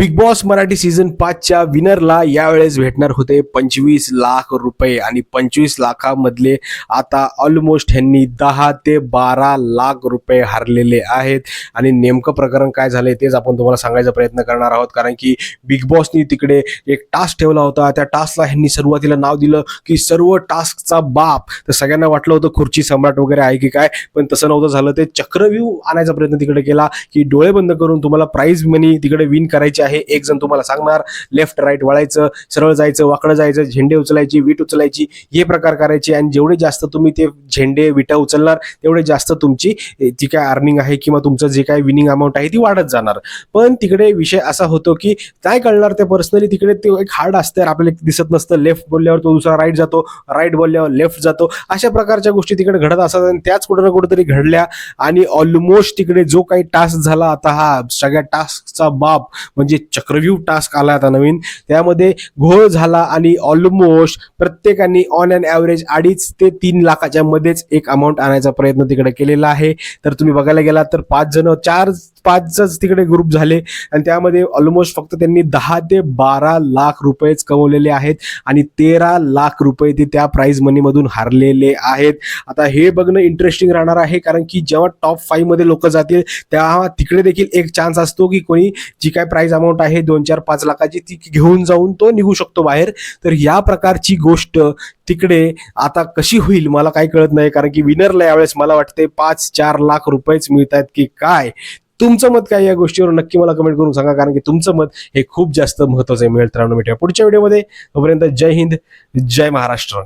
Big boss Marathi season पाचच्या विनरला यावेळेस भेटणार होते पंचवीस लाख रुपये. आणि पंचवीस लाखामधले आता ऑलमोस्ट ह्यांनी दहा ते बारा लाख रुपये हरलेले आहेत. आणि नेमकं प्रकरण काय झालंय तेच आपण तुम्हाला सांगायचा प्रयत्न करणार आहोत. कारण की बिग बॉसनी तिकडे एक टास्क ठेवला होता. त्या टास्कला ह्यांनी सुरुवातीला नाव दिलं की सर्व टास्कचा बाप. तर सगळ्यांना वाटलं होतं खुर्ची सम्राट वगैरे आहे की काय पण तसं नव्हतं झालं. ते चक्रव्यूह आणायचा प्रयत्न तिकडे केला की डोळे बंद करून तुम्हाला प्राईज मनी तिकडे विन करायची आहे. एक जण तुम्हाला सांगणार लेफ्ट राईट वळायचं सरळ जायचं वाकडं जायचं झेंडे उचलायची वीट उचलायची हे प्रकार करायचे. आणि जेवढे जास्त तुम्ही ते झेंडे विटा उचलणार तेवढे जास्त तुमची जी काय अर्निंग आहे किंवा तुमचं जे काय विनिंग अमाऊंट आहे ती वाढत जाणार. पण तिकडे विषय असा होतो की काय कळणार ते पर्सनली तिकडे ते एक हार्ड असतं. आपल्याला दिसत नसतं. लेफ्ट बोलल्यावर तो दुसरा राईट जातो. राईट बोलल्यावर लेफ्ट जातो. अशा प्रकारच्या गोष्टी तिकडे घडत असतात आणि त्याच कुठं ना कुठेतरी घडल्या आणि ऑलमोस्ट तिकडे जो काही टास्क झाला आता हा सगळ्या टास्कचा बाप म्हणजे चक्रव्यूह टास्क आला आता नवीन. त्यामध्ये घोळ झाला आणि ऑलमोस्ट प्रत्येकाने ऑन अँड ॲव्हरेज अडीच ते तीन लाखाच्या मध्येच एक अमाऊंट आणायचा प्रयत्न तिकडे केलेला आहे. तर तुम्ही बघायला गेलात तर पाच जण चार पाचच तिकडे ग्रुप झाले. आणि त्यामध्ये ऑलमोस्ट फक्त त्यांनी दहा ते बारा लाख रुपयेच कमवलेले आहेत. आणि तेरा लाख रुपये ते त्या प्राईज मनीमधून हरलेले आहेत. आता हे बघणं इंटरेस्टिंग राहणार आहे. कारण की जेव्हा टॉप फाईव्हमध्ये लोक जातील तेव्हा तिकडे देखील एक चान्स असतो की कोणी जी काय प्राईज अमाऊंट आहे दोन चार पाच लाखाची ती घेऊन जाऊन तो निघू शकतो बाहेर. तर या प्रकारची गोष्ट तिकडे आता कशी होईल मला काही कळत नाही. कारण की विनरला यावेळेस मला वाटते पाच चार लाख रुपयेच मिळत आहेत की काय? तुमचं मत काय या गोष्टीवर नक्की मला कमेंट करून सांगा कारण की तुमचं मत हे खूप जास्त महत्वाचं आहे. मिळेल. तर पुढच्या व्हिडिओमध्ये तोपर्यंत जय हिंद जय महाराष्ट्र.